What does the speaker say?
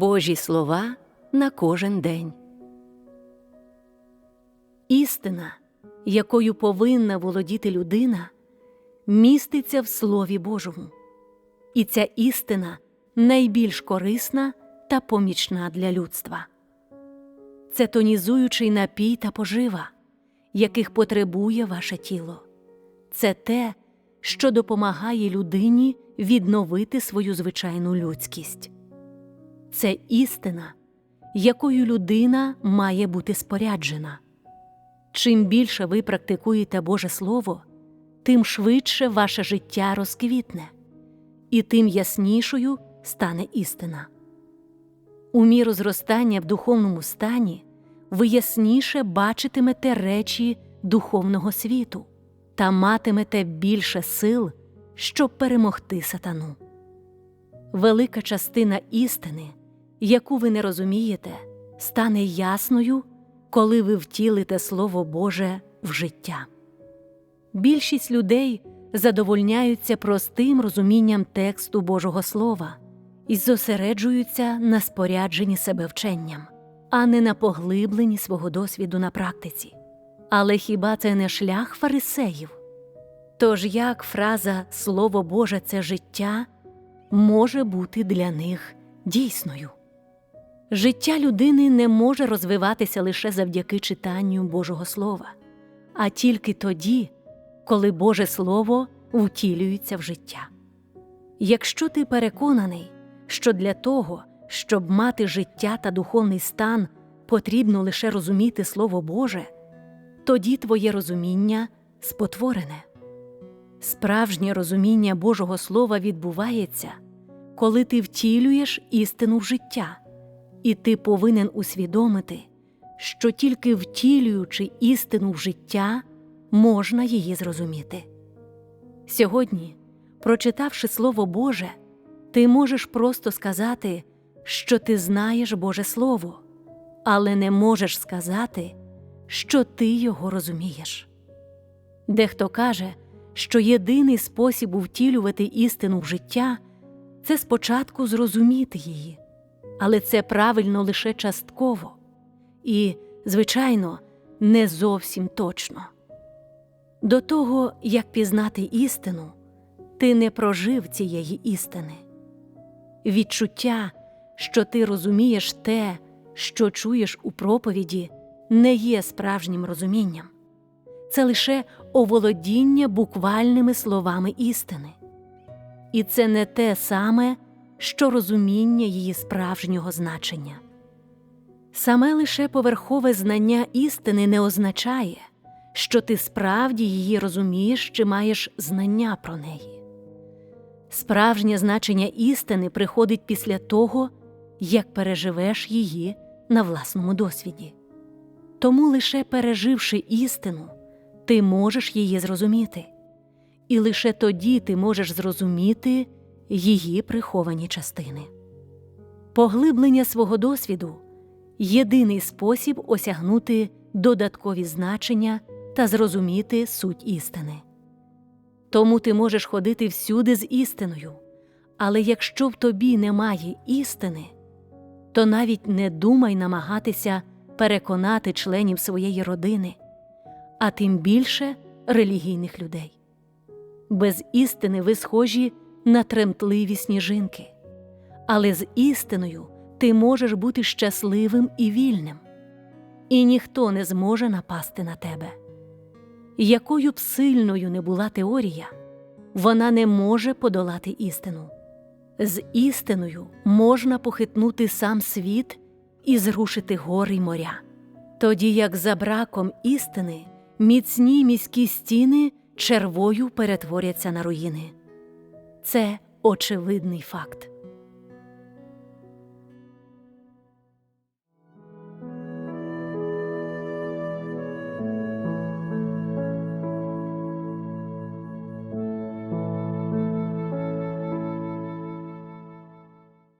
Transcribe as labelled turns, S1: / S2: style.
S1: Божі слова на кожен день. Істина, якою повинна володіти людина, міститься в Слові Божому. І ця істина найбільш корисна та помічна для людства. Це тонізуючий напій та пожива, яких потребує ваше тіло. Це те, що допомагає людині відновити свою звичайну людськість. Це істина, якою людина має бути споряджена. Чим більше ви практикуєте Боже Слово, тим швидше ваше життя розквітне, і тим яснішою стане істина. У міру зростання в духовному стані ви ясніше бачитимете речі духовного світу та матимете більше сил, щоб перемогти сатану. Велика частина істини, яку ви не розумієте, стане ясною, коли ви втілите Слово Боже в життя. Більшість людей задовольняються простим розумінням тексту Божого Слова і зосереджуються на спорядженні себе вченням, а не на поглибленні свого досвіду на практиці. Але хіба це не шлях фарисеїв? Тож як фраза Слово Боже це життя може бути для них дійсною? Життя людини не може розвиватися лише завдяки читанню Божого Слова, а тільки тоді, коли Боже Слово втілюється в життя. Якщо ти переконаний, що для того, щоб мати життя та духовний стан, потрібно лише розуміти Слово Боже, тоді твоє розуміння спотворене. Справжнє розуміння Божого Слова відбувається, коли ти втілюєш істину в життя, і ти повинен усвідомити, що тільки втілюючи істину в життя, можна її зрозуміти. Сьогодні, прочитавши Слово Боже, ти можеш просто сказати, що ти знаєш Боже Слово, але не можеш сказати, що ти його розумієш. Дехто каже, що єдиний спосіб втілювати істину в життя це спочатку зрозуміти її, але це правильно лише частково і, звичайно, не зовсім точно. До того, як пізнати істину, ти не прожив цієї істини. Відчуття, що ти розумієш те, що чуєш у проповіді, не є справжнім розумінням це лише оволодіння буквальними словами істини, і це не те саме, що розуміння її справжнього значення. Саме лише поверхове знання істини не означає, що ти справді її розумієш чи маєш знання про неї. Справжнє значення істини приходить після того, як переживеш її на власному досвіді. Тому лише переживши істину, ти можеш її зрозуміти, і лише тоді ти можеш зрозуміти її приховані частини. Поглиблення свого досвіду єдиний спосіб осягнути додаткові значення та зрозуміти суть істини. Тому ти можеш ходити всюди з істиною, але якщо в тобі немає істини, то навіть не думай намагатися переконати членів своєї родини а тим більше релігійних людей. Без істини ви схожі на тремтливі сніжинки, але з істиною ти можеш бути щасливим і вільним, і ніхто не зможе напасти на тебе. Якою б сильною не була теорія, вона не може подолати істину. З істиною можна похитнути сам світ і зрушити гори й моря, тоді як за браком істини міцні міські стіни червою перетворяться на руїни. Це очевидний факт.